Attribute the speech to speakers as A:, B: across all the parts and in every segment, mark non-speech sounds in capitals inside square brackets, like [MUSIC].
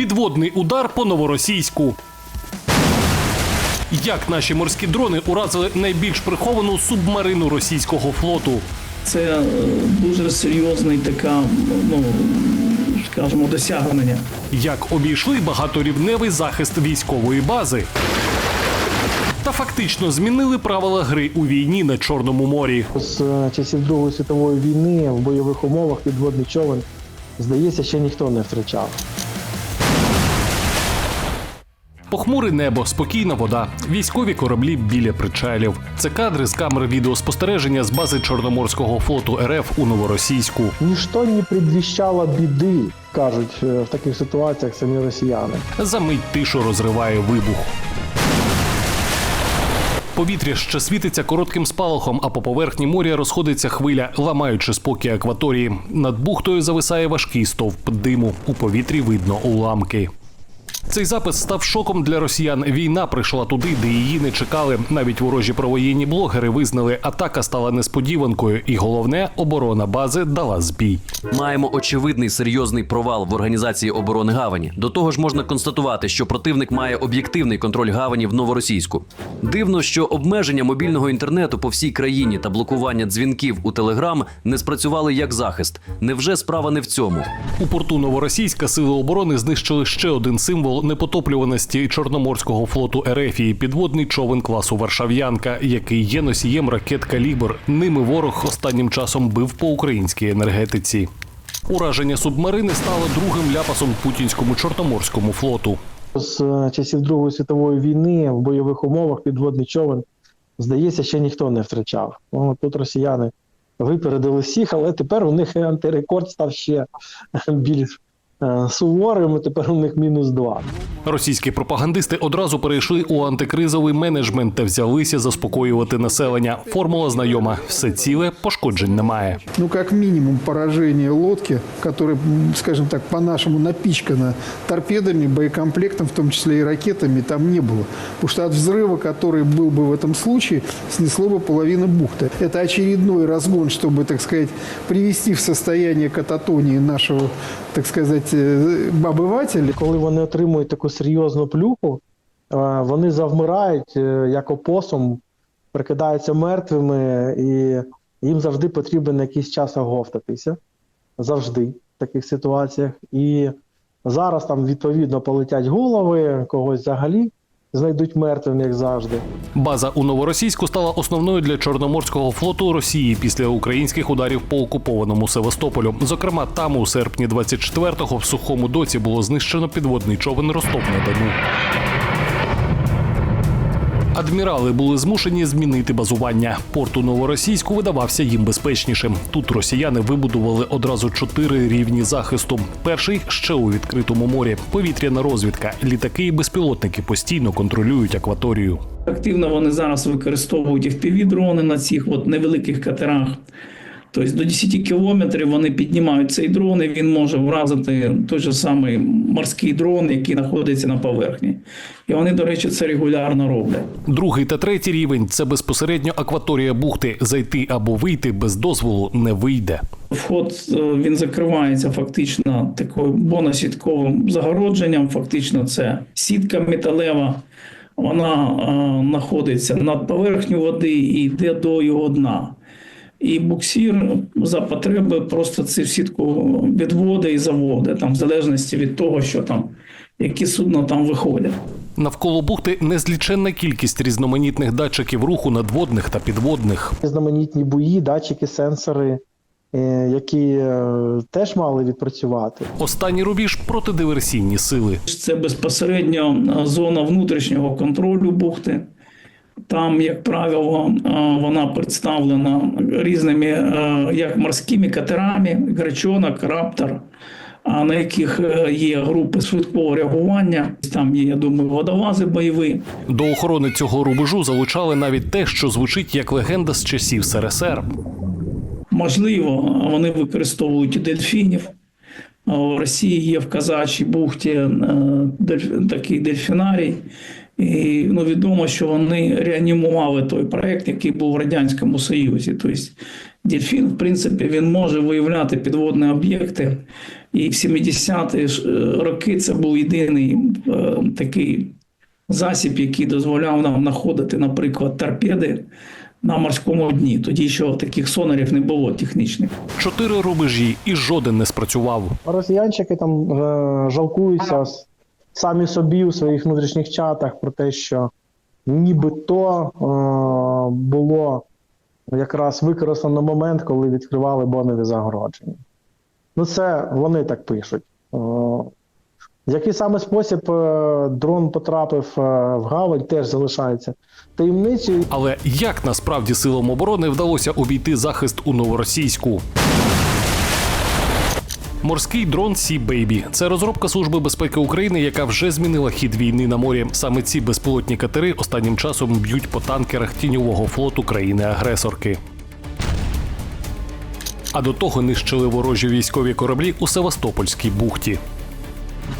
A: Підводний удар по новоросійську. Як наші морські дрони уразили найбільш приховану субмарину російського флоту?
B: Це е, дуже серйозний така, ну скажімо, досягнення.
A: Як обійшли багаторівневий захист військової бази? Та фактично змінили правила гри у війні на Чорному морі.
C: З е, часів Другої світової війни в бойових умовах підводний човен, здається, ще ніхто не втрачав.
A: Похмуре небо, спокійна вода, військові кораблі біля причалів. Це кадри з камер відеоспостереження з бази Чорноморського флоту РФ у Новоросійську.
C: Ніщо не предвіщало біди, кажуть е, в таких ситуаціях самі росіяни.
A: За мить тишу розриває вибух. Повітря ще світиться коротким спалахом, а по поверхні моря розходиться хвиля, ламаючи спокій акваторії. Над бухтою зависає важкий стовп диму. У повітрі видно уламки. Цей запис став шоком для росіян. Війна прийшла туди, де її не чекали. Навіть ворожі провоєнні блогери визнали, атака стала несподіванкою, і головне, оборона бази дала збій.
D: Маємо очевидний серйозний провал в організації оборони гавані. До того ж, можна констатувати, що противник має об'єктивний контроль гавані в новоросійську. Дивно, що обмеження мобільного інтернету по всій країні та блокування дзвінків у Телеграм не спрацювали як захист. Невже справа не в цьому?
A: У порту Новоросійська сили оборони знищили ще один символ непотоплюваності Чорноморського флоту Ерефії підводний човен класу Варшав'янка, який є носієм ракет Калібр. Ними ворог останнім часом бив по українській енергетиці. Ураження субмарини стало другим ляпасом путінському чорноморському флоту.
C: З е, часів Другої світової війни в бойових умовах підводний човен, здається, ще ніхто не втрачав. О, тут росіяни випередили всіх, але тепер у них антирекорд став ще [LAUGHS] більш е, суворим. і Тепер у них мінус два.
A: Російські пропагандисти одразу перейшли у антикризовий менеджмент та взялися заспокоювати населення. Формула знайома: все ціле, пошкоджень немає.
E: ну, как минимум, поражение лодки, которая, м, скажем так, по-нашему напичкана торпедами, боекомплектом, в том числе и ракетами, там не было. Потому что от взрыва, который был бы в этом случае, снесло бы половину бухты. Это очередной разгон, чтобы, так сказать, привести в состояние кататонии нашего, так сказать, э, обывателя.
C: Коли вони отримують таку серйозну плюху, е, вони завмирають е, як опосом, прикидаються мертвими, і їм завжди потрібен якийсь час оговтатися. Завжди в таких ситуаціях. І зараз там відповідно полетять голови, когось взагалі знайдуть мертвим, як завжди.
A: База у Новоросійську стала основною для Чорноморського флоту Росії після українських ударів по окупованому Севастополю. Зокрема, там у серпні 24-го в сухому доці було знищено підводний човен Ростов на Дону. Адмірали були змушені змінити базування. Порт у Новоросійську видавався їм безпечнішим. Тут росіяни вибудували одразу чотири рівні захисту. Перший ще у відкритому морі. Повітряна розвідка. Літаки і безпілотники постійно контролюють акваторію.
B: Активно вони зараз використовують FPV-дрони на цих от невеликих катерах. Тобто до 10 кілометрів вони піднімають цей дрон, і він може вразити той же самий морський дрон, який знаходиться на поверхні. І вони, до речі, це регулярно роблять.
A: Другий та третій рівень це безпосередньо акваторія бухти. Зайти або вийти без дозволу не вийде.
B: Вход е, він закривається фактично такою бонасітковим загородженням. Фактично, це сітка металева. Вона е, знаходиться над поверхнею води і йде до його дна. І буксир за потреби просто цю сітку відводить і заводить, там, в залежності від того, що там, які судна там виходять.
A: Навколо бухти незліченна кількість різноманітних датчиків руху надводних та підводних.
C: Знаменітні бої, датчики, сенсори, е, які е, теж мали відпрацювати.
A: Останній рубіж протидиверсійні сили.
B: Це безпосередньо е, зона внутрішнього контролю бухти. Там, як правило, е, вона представлена різними е, як морськими катерами, гречонок, раптор, а на яких е, є групи швидкого реагування. Там є, я думаю, водолази бойові.
A: До охорони цього рубежу залучали навіть те, що звучить як легенда з часів СРСР.
B: Можливо, вони використовують і дельфінів. В Росії є в Казачій бухті такий дельфінарій. І ну, відомо, що вони реанімували той проект, який був в Радянському Союзі. Тобто Дельфін, в принципі, він може виявляти підводні об'єкти. І в 70-ті ж, е, роки це був єдиний е, такий засіб, який дозволяв нам знаходити, наприклад, торпеди на морському дні. Тоді ще таких сонарів не було технічних.
A: Чотири рубежі, і жоден не спрацював.
C: Росіянчики там е, жалкуються самі собі у своїх внутрішніх чатах про те, що нібито е, було якраз використано момент, коли відкривали бонові загородження. Ну, це вони так пишуть. Е, в який саме спосіб е, дрон потрапив е, в гавань, теж залишається таємницею.
A: Але як насправді силам оборони вдалося обійти захист у новоросійську? Морський дрон Baby – це розробка Служби безпеки України, яка вже змінила хід війни на морі. Саме ці безпілотні катери останнім часом б'ють по танкерах тіньового флоту країни-агресорки. А до того нищили ворожі військові кораблі у Севастопольській бухті.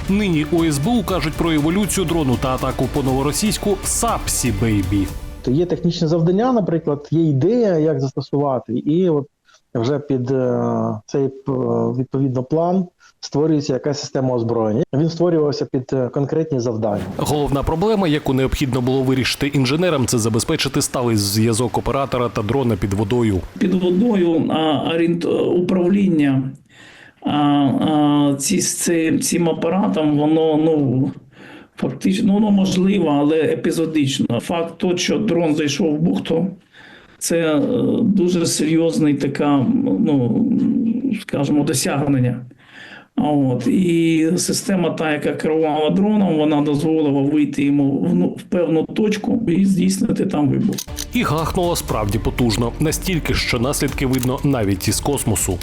A: Нині у СБУ кажуть про еволюцію дрону та атаку по новоросійську САП Sea Baby.
C: Є технічне завдання, наприклад, є ідея, як застосувати, і от вже під е, цей е, відповідно план створюється якась система озброєння. Він створювався під е, конкретні завдання.
A: Головна проблема, яку необхідно було вирішити інженерам, це забезпечити сталий зв'язок оператора та дрона під водою.
B: під водою а, орієнт- управління а, а, ці, ці, цим апаратом, воно ну. Фактично, ну, воно можливо, але епізодично. Факт то, що дрон зайшов в бухту, це е, дуже серйозний така, ну, скажімо, досягнення. От, і система, та, яка керувала дроном, вона дозволила вийти йому в, ну, в певну точку і здійснити там вибух.
A: І гахнуло справді потужно, настільки, що наслідки видно навіть із космосу.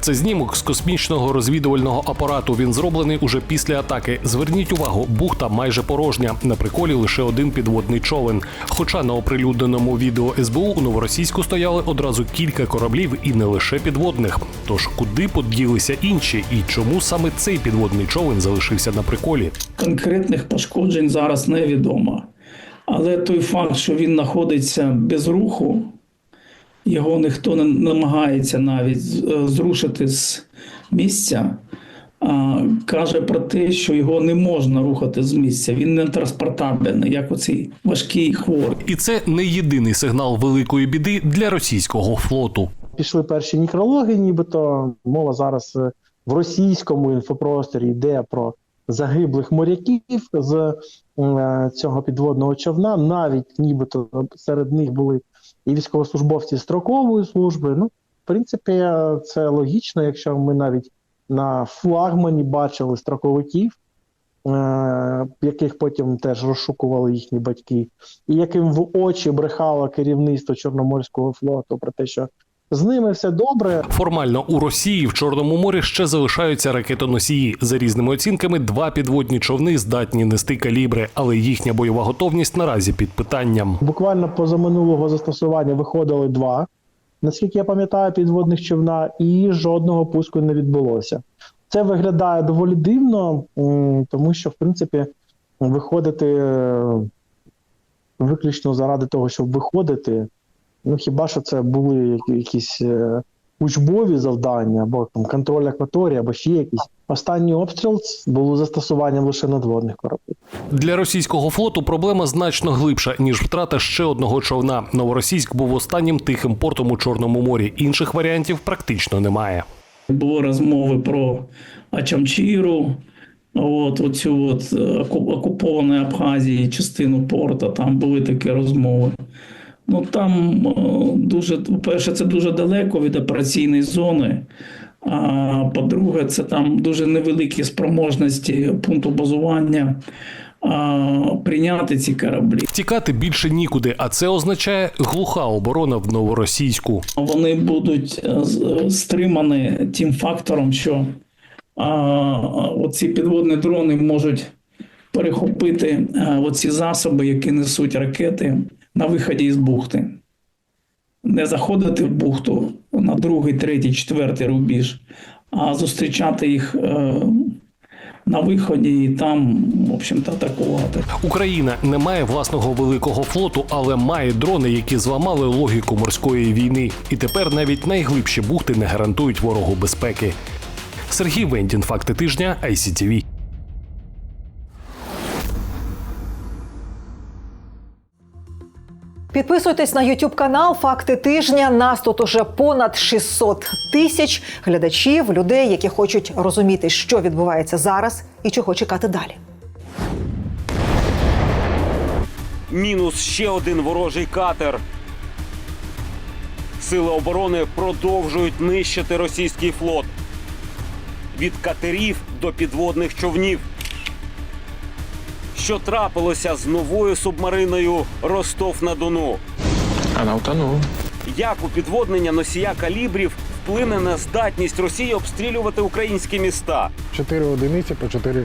A: Це знімок з космічного розвідувального апарату. Він зроблений уже після атаки. Зверніть увагу, бухта майже порожня. На приколі лише один підводний човен. Хоча на оприлюдненому відео СБУ у новоросійську стояли одразу кілька кораблів і не лише підводних. Тож куди поділися інші, і чому саме цей підводний човен залишився на приколі?
B: конкретних пошкоджень зараз невідомо. Але той факт, що він знаходиться без руху, його ніхто не намагається навіть е, зрушити з місця, а, каже про те, що його не можна рухати з місця. Він не транспортабельний, як оцей важкий хворий.
A: І це не єдиний сигнал великої біди для російського флоту.
C: Пішли перші нікрологи, нібито мова зараз е, в російському інфопросторі йде про загиблих моряків з е, цього підводного човна. Навіть нібито серед них були і військовослужбовці строкової служби. Ну, в принципі, е, це логічно, якщо ми навіть на флагмані бачили строковиків, е, яких потім теж розшукували їхні батьки, і яким в очі брехало керівництво Чорноморського флоту про те, що з ними все добре.
A: Формально у Росії в Чорному морі ще залишаються ракетоносії. За різними оцінками, два підводні човни здатні нести калібри, але їхня бойова готовність наразі під питанням.
C: Буквально позаминулого застосування виходили два, наскільки я пам'ятаю, підводних човна, і жодного пуску не відбулося. Це виглядає доволі дивно, тому що, в принципі, виходити е, виключно заради того, щоб виходити. Ну хіба що це були якісь е, учбові завдання, або там контроль акваторії, або ще якісь. Останній обстріл було застосуванням лише надводних кораблів.
A: Для російського флоту проблема значно глибша ніж втрата ще одного човна. Новоросійськ був останнім тихим портом у Чорному морі. Інших варіантів практично немає.
B: Були розмови про Ачамчіру, от, оцю от е, оку- окупованої Абхазії частину порта, там були такі розмови. Ну там е, дуже, по-перше, це дуже далеко від операційної зони. А по-друге, це там дуже невеликі спроможності пункту базування а, прийняти ці кораблі.
A: Тікати більше нікуди, а це означає глуха оборона в новоросійську.
B: вони будуть е, стримані тим фактором, що а, оці підводні дрони можуть перехопити а, оці засоби, які несуть ракети на виході із бухти. Не заходити в бухту на другий, третій, четвертий рубіж, а зустрічати їх е, на виході і там, в общем-то, атакувати.
A: Україна не має власного великого флоту, але має дрони, які зламали логіку морської війни. І тепер навіть найглибші бухти не гарантують ворогу безпеки. Сергій Вендін, факти тижня, ICTV.
F: Підписуйтесь на YouTube канал Факти тижня. Нас тут уже понад 600 тисяч глядачів, людей, які хочуть розуміти, що відбувається зараз і чого чекати далі.
G: Мінус ще один ворожий катер. Сили оборони продовжують нищити російський флот. Від катерів до підводних човнів. Що трапилося з новою субмариною Ростов-на-Дону?
H: Она утонула.
G: Як упідводнення носія калібрів вплине на здатність Росії обстрілювати українські міста?
I: Чотири одиниці по чотири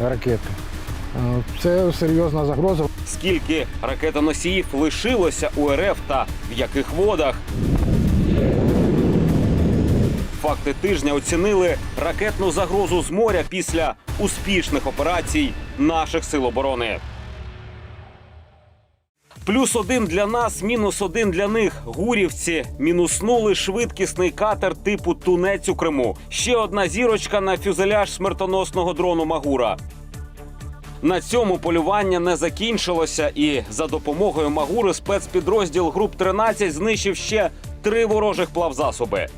I: ракети. Е, Це серйозна загроза.
G: Скільки ракетоносіїв лишилося у РФ та в яких водах? Факти тижня оцінили ракетну загрозу з моря після успішних операцій наших сил оборони. Плюс один для нас, мінус один для них. Гурівці мінуснули швидкісний катер типу Тунець у Криму. Ще одна зірочка на фюзеляж смертоносного дрону Магура. На цьому полювання не закінчилося, і за допомогою Магури спецпідрозділ груп 13 знищив ще три ворожих плавзасоби.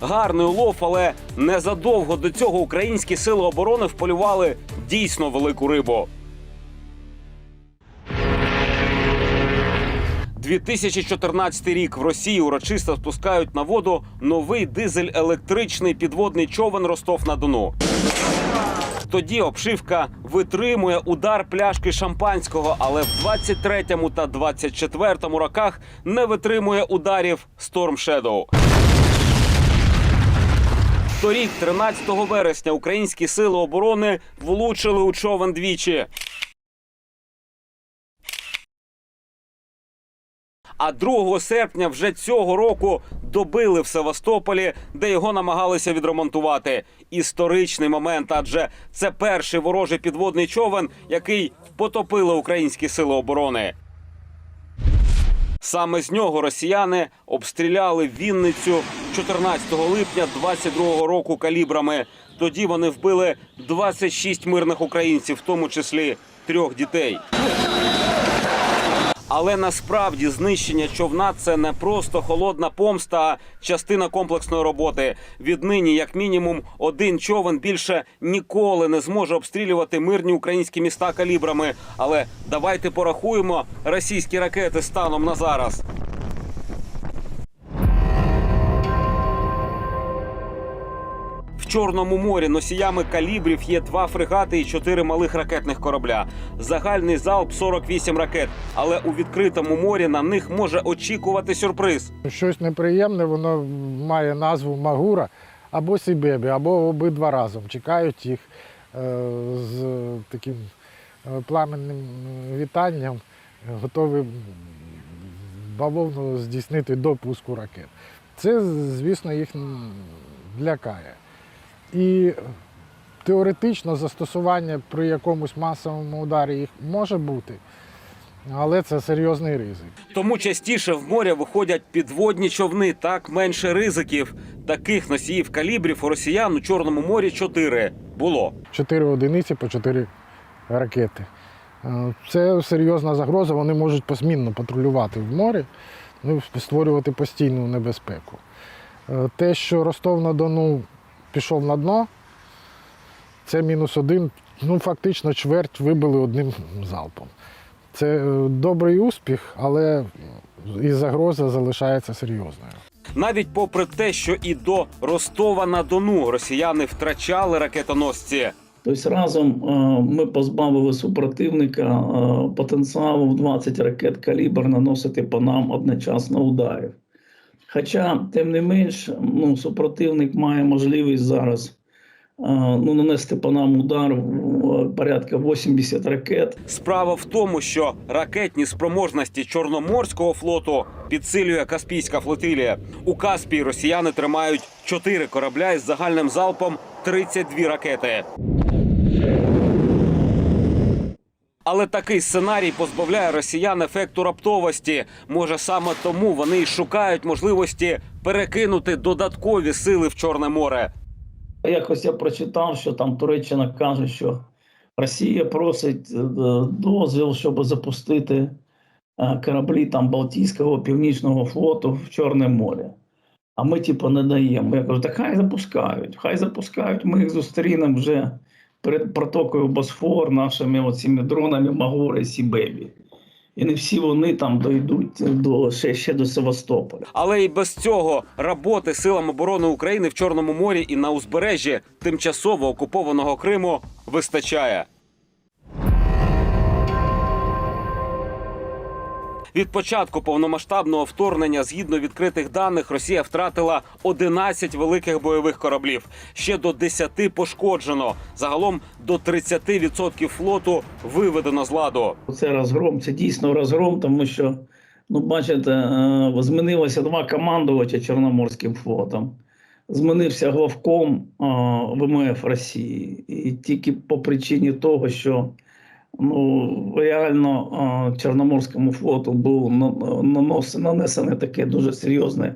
G: Гарний улов, але незадовго до цього українські сили оборони вполювали дійсно велику рибу. 2014 рік в Росії урочисто спускають на воду новий дизель-електричний підводний човен Ростов-на-Дону. Тоді обшивка витримує удар пляшки шампанського, але в 23-му та 24-му роках не витримує ударів Storm Shadow. Торік, 13 вересня, українські сили оборони влучили у човен двічі. А 2 серпня вже цього року добили в Севастополі, де його намагалися відремонтувати. Історичний момент, адже це перший ворожий підводний човен, який потопили українські сили оборони. Саме з нього росіяни обстріляли Вінницю 14 липня 22 року калібрами. Тоді вони вбили 26 мирних українців, в тому числі трьох дітей. Але насправді знищення човна це не просто холодна помста, а частина комплексної роботи. Віднині, як мінімум, один човен більше ніколи не зможе обстрілювати мирні українські міста калібрами. Але давайте порахуємо російські ракети станом на зараз. Чорному морі носіями калібрів є два фрегати і чотири малих ракетних корабля. Загальний залп 48 ракет. Але у відкритому морі на них може очікувати сюрприз.
I: Щось неприємне, воно має назву Магура або Сібебі, або обидва разом. Чекають їх е, з таким е, пламенним вітанням, готові бавовно здійснити до пуску ракет. Це, звісно, їх лякає. І теоретично застосування при якомусь масовому ударі їх може бути, але це серйозний ризик.
G: Тому частіше в море виходять підводні човни, так менше ризиків. Таких носіїв калібрів у росіян у Чорному морі чотири було.
I: Чотири одиниці по чотири ракети. Е, Це серйозна загроза, вони можуть посмінно патрулювати в морі, ну, створювати постійну небезпеку. Е, Те, що Ростов-на-Дону пішов на дно, це мінус один, ну фактично чверть вибили одним залпом. Це е, добрий успіх, але і загроза залишається серйозною.
G: Навіть попри те, що і до Ростова на Дону росіяни втрачали ракетоносці.
B: Тобто разом е, ми позбавили супротивника е, потенціалу в 20 ракет калібр наносити по нам одночасно ударів. Хоча, тим не менш, ну, супротивник має можливість зараз ну, нанести по нам удар порядка 80 ракет.
G: Справа в тому, що ракетні спроможності Чорноморського флоту підсилює Каспійська флотилія. У Каспії росіяни тримають чотири корабля із загальним залпом 32 ракети. Але такий сценарій позбавляє росіян ефекту раптовості. Може, саме тому вони й шукають можливості перекинути додаткові сили в Чорне море.
B: Якось я прочитав, що там Туреччина каже, що Росія просить е, дозвіл, щоб запустити е, кораблі там Балтійського північного флоту в Чорне море. А ми, типу, не даємо. Я кажу, так хай запускають, хай запускають. Ми їх зустрінемо вже перед протокою Босфор нашими оціми дронами Магори і Сібебі. І не всі вони там дійдуть до ще, ще до Севастополя.
G: Але і без цього роботи силам оборони України в Чорному морі і на узбережжі тимчасово окупованого Криму вистачає. Від початку повномасштабного вторгнення, згідно відкритих даних, Росія втратила 11 великих бойових кораблів. Ще до 10 пошкоджено. Загалом до 30% флоту виведено з ладу.
B: Це розгром, це дійсно розгром, тому що, ну, бачите, е, змінилося два командувача Чорноморським флотом. Змінився главком е, ВМФ Росії. І тільки по причині того, що ну, реально Чорноморському флоту був нанесене таке дуже серйозне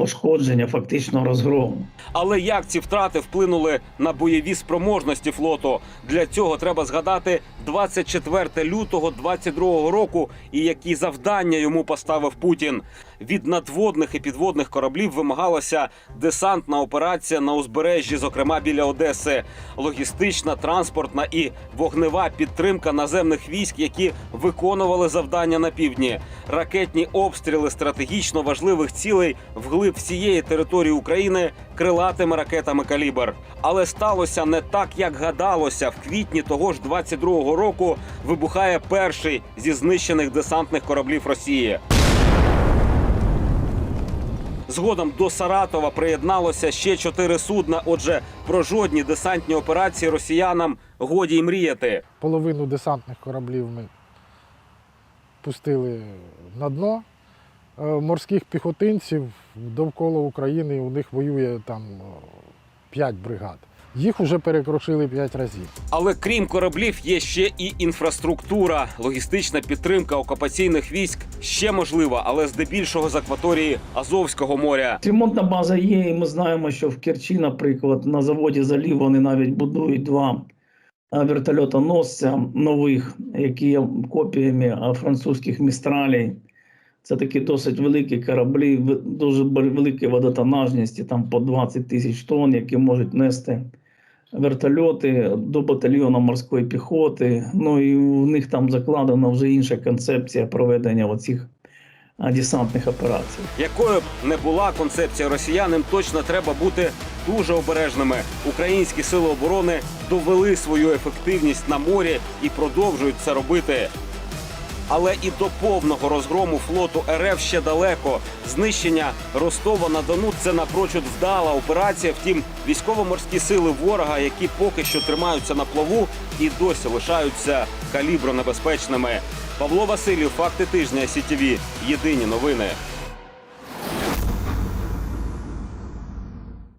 B: пошкодження, фактично розгром.
G: Але як ці втрати вплинули на бойові спроможності флоту? Для цього треба згадати 24 лютого 22 року і які завдання йому поставив Путін. Від надводних і підводних кораблів вимагалася десантна операція на узбережжі, зокрема біля Одеси, логістична, транспортна і вогнева підтримка наземних військ, які виконували завдання на півдні, ракетні обстріли стратегічно важливих цілей вглиб всієї території України крилатими ракетами калібр. Але сталося не так, як гадалося. В квітні того ж 22-го року вибухає перший зі знищених десантних кораблів Росії. Згодом до Саратова приєдналося ще чотири судна. Отже, про жодні десантні операції росіянам годі й мріяти.
I: Половину десантних кораблів ми пустили на дно. Е, Морських піхотинців довкола України у них воює там 5 бригад. Їх вже перекрушили 5 разів.
G: Але крім кораблів, є ще і інфраструктура. Логістична підтримка окупаційних військ ще можлива, але здебільшого з акваторії Азовського моря.
B: Ремонтна база є, і ми знаємо, що в Керчі, наприклад, на заводі залів вони навіть будують два е, вертольотоносця нових, які є копіями е, французьких містралей. Це такі досить великі кораблі, в- дуже великі водотонажності, там по 20 тисяч тонн, які можуть нести вертольоти до батальйону морської піхоти. Ну і у них там закладена вже інша концепція проведення оцих десантних операцій.
G: Якою б не була концепція росіян, їм точно треба бути дуже обережними. Українські сили оборони довели свою ефективність на морі і продовжують це робити. Але і до повного розгрому флоту РФ ще далеко. Знищення Ростова на Дону це напрочуд вдала операція. Втім, військово-морські сили ворога, які поки що тримаються на плаву і досі лишаються калібронебезпечними. Павло Васильєв, факти тижня СІТІВІ. Єдині новини.